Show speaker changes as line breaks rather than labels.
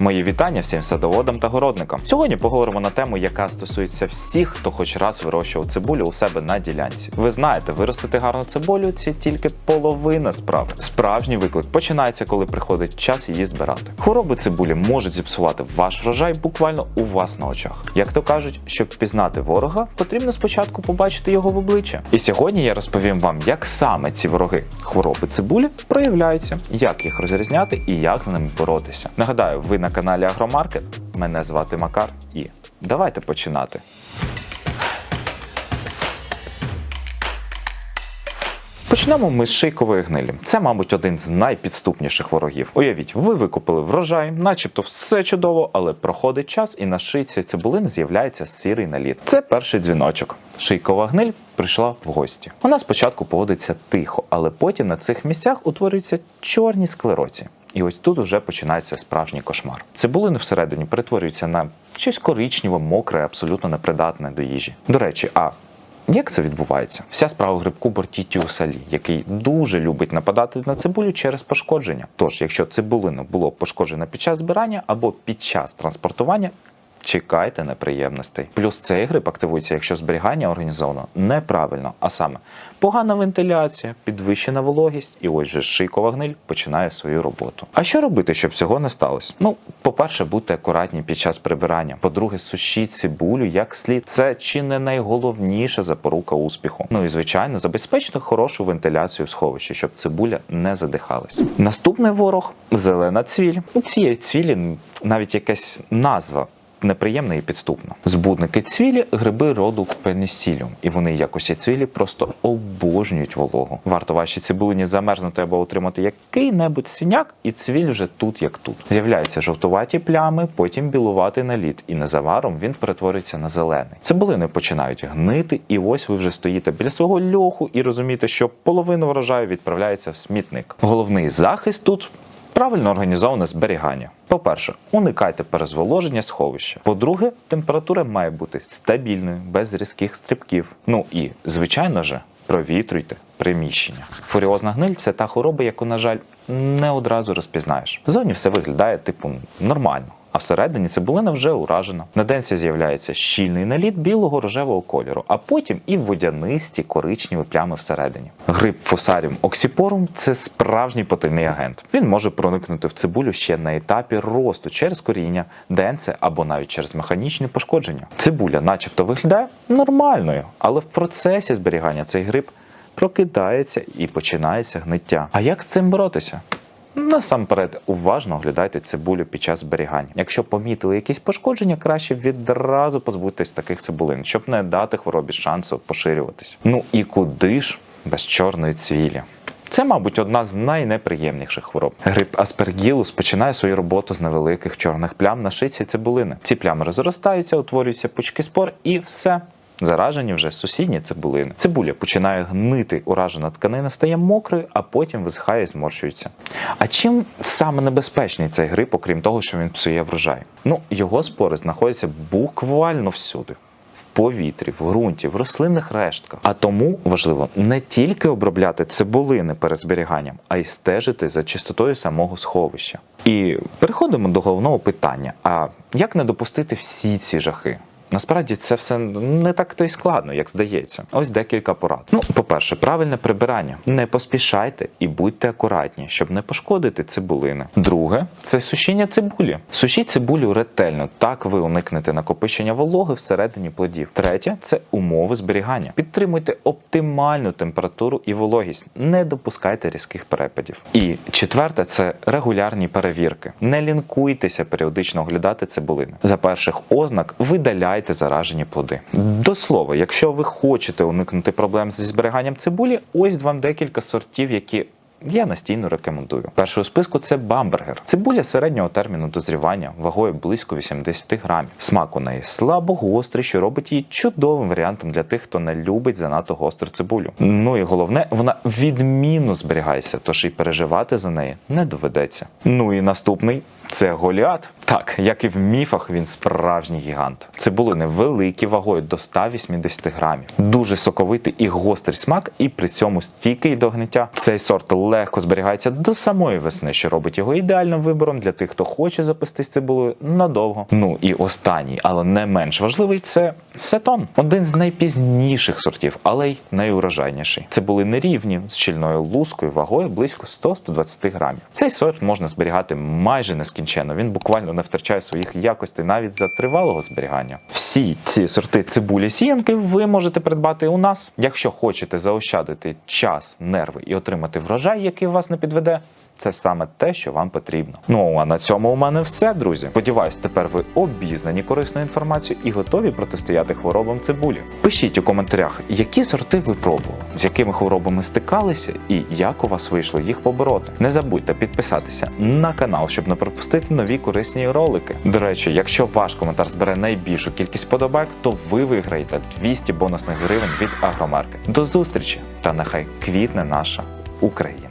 Мої вітання всім садоводам та городникам. Сьогодні поговоримо на тему, яка стосується всіх, хто хоч раз вирощував цибулю у себе на ділянці. Ви знаєте, виростити гарну цибулю це тільки половина справи. Справжній виклик починається, коли приходить час її збирати. Хвороби цибулі можуть зіпсувати ваш врожай буквально у вас на очах. Як то кажуть, щоб пізнати ворога, потрібно спочатку побачити його в обличчя. І сьогодні я розповім вам, як саме ці вороги хвороби цибулі проявляються, як їх розрізняти і як з ними боротися. Нагадаю, ви на каналі Агромаркет. Мене звати Макар і давайте починати. Почнемо ми з шийкової гнилі. Це, мабуть, один з найпідступніших ворогів. Уявіть, ви викупили врожай, начебто все чудово, але проходить час, і на шийці цибулини з'являється сірий наліт. Це перший дзвіночок. Шийкова гниль прийшла в гості. Вона спочатку поводиться тихо, але потім на цих місцях утворюються чорні склероці. І ось тут уже починається справжній кошмар. Цибулини всередині перетворюються на щось коричневе, мокре, абсолютно непридатне до їжі. До речі, а як це відбувається? Вся справа в грибку бортітіусалі, який дуже любить нападати на цибулю через пошкодження. Тож, якщо цибулина було пошкоджена під час збирання або під час транспортування. Чекайте неприємностей. Плюс цей гриб активується, якщо зберігання організовано неправильно, а саме погана вентиляція, підвищена вологість, і ось же шийкова гниль починає свою роботу. А що робити, щоб цього не сталося? Ну, по-перше, будьте акуратні під час прибирання. По-друге, сушіть цибулю як слід. Це чи не найголовніша запорука успіху. Ну і звичайно, забезпечте хорошу вентиляцію в сховищі, щоб цибуля не задихалась. Наступний ворог зелена цвіль. У цієї цвілі навіть якась назва неприємна і підступна. Збудники цвілі гриби роду пеністіліум, і вони, як усі цвілі, просто обожнюють вологу. Варто вашій цибулині замерзнути або отримати який-небудь синяк, і цвіль вже тут, як тут. З'являються жовтуваті плями, потім білуватий наліт, і незабаром він перетворюється на зелений. Цибулини починають гнити, і ось ви вже стоїте біля свого льоху і розумієте, що половина врожаю відправляється в смітник. Головний захист тут Правильно організоване зберігання. По-перше, уникайте перезволоження сховища. По-друге, температура має бути стабільною, без різких стрибків. Ну і, звичайно же, провітрюйте приміщення. Фуріозна гниль це та хвороба, яку, на жаль, не одразу розпізнаєш. Ззовні все виглядає типу нормально. А всередині цибулина вже уражена. На денці з'являється щільний наліт білого рожевого кольору, а потім і водянисті коричневі плями всередині. Гриб фусаріум оксіпорум це справжній потайний агент. Він може проникнути в цибулю ще на етапі росту через коріння, денце або навіть через механічні пошкодження. Цибуля, начебто, виглядає нормальною, але в процесі зберігання цей гриб прокидається і починається гниття. А як з цим боротися? Насамперед, уважно оглядайте цибулю під час зберігання. Якщо помітили якісь пошкодження, краще відразу позбутись таких цибулин, щоб не дати хворобі шансу поширюватись. Ну і куди ж без чорної цвілі? Це, мабуть, одна з найнеприємніших хвороб. Гриб аспергілус починає свою роботу з невеликих чорних плям на шиці цибулини. Ці плями розростаються, утворюються пучки спор, і все. Заражені вже сусідні цибулини. Цибуля починає гнити, уражена тканина стає мокрою, а потім висихає і зморщується. А чим саме небезпечний цей гриб, окрім того, що він псує врожай? Ну, його спори знаходяться буквально всюди. Повітрі, в ґрунті, в рослинних рештках. А тому важливо не тільки обробляти цибулини перед зберіганням, а й стежити за чистотою самого сховища. І переходимо до головного питання: а як не допустити всі ці жахи? Насправді це все не так то й складно, як здається. Ось декілька порад. Ну, по-перше, правильне прибирання. Не поспішайте і будьте акуратні, щоб не пошкодити цибулини. Друге це сушіння цибулі. Сушіть цибулю ретельно, так ви уникнете накопичення вологи всередині плодів. Третє це умови зберігання. Підтримуйте оптимальну температуру і вологість. Не допускайте різких перепадів. І четверте це регулярні перевірки. Не лінкуйтеся періодично оглядати цибулини. За перших ознак видаляйте заражені плоди. До слова, якщо ви хочете уникнути проблем зі зберіганням цибулі, ось вам декілька сортів, які я настійно рекомендую. Перший у списку це бамбергер. Цибуля середнього терміну дозрівання вагою близько 80 грамів. Смак у неї слабо гострий, що робить її чудовим варіантом для тих, хто не любить занадто гостру цибулю. Ну і головне, вона відмінно зберігається, тож і переживати за неї не доведеться. Ну і наступний це Голіат. Так, як і в міфах, він справжній гігант. Цибулини великі вагою до 180 грамів. Дуже соковитий і гострий смак, і при цьому стійкий до гниття. Цей сорт легко зберігається до самої весни, що робить його ідеальним вибором для тих, хто хоче запастись цибулею надовго. Ну і останній, але не менш важливий, це сетон. Один з найпізніших сортів, але й найурожайніший. Цибулини рівні з щільною лускою, вагою близько 100-120 грамів. Цей сорт можна зберігати майже нескінченно. Він буквально не втрачає своїх якостей навіть за тривалого зберігання. Всі ці сорти цибулі сіянки ви можете придбати у нас. Якщо хочете заощадити час, нерви і отримати врожай, який вас не підведе. Це саме те, що вам потрібно. Ну а на цьому у мене все, друзі. Сподіваюсь, тепер ви обізнані корисною інформацією і готові протистояти хворобам цибулі. Пишіть у коментарях, які сорти ви пробували, з якими хворобами стикалися і як у вас вийшло їх побороти. Не забудьте підписатися на канал, щоб не пропустити нові корисні ролики. До речі, якщо ваш коментар збере найбільшу кількість подобайок, то ви виграєте 200 бонусних гривень від Агромаркет. До зустрічі та нехай квітне наша Україна.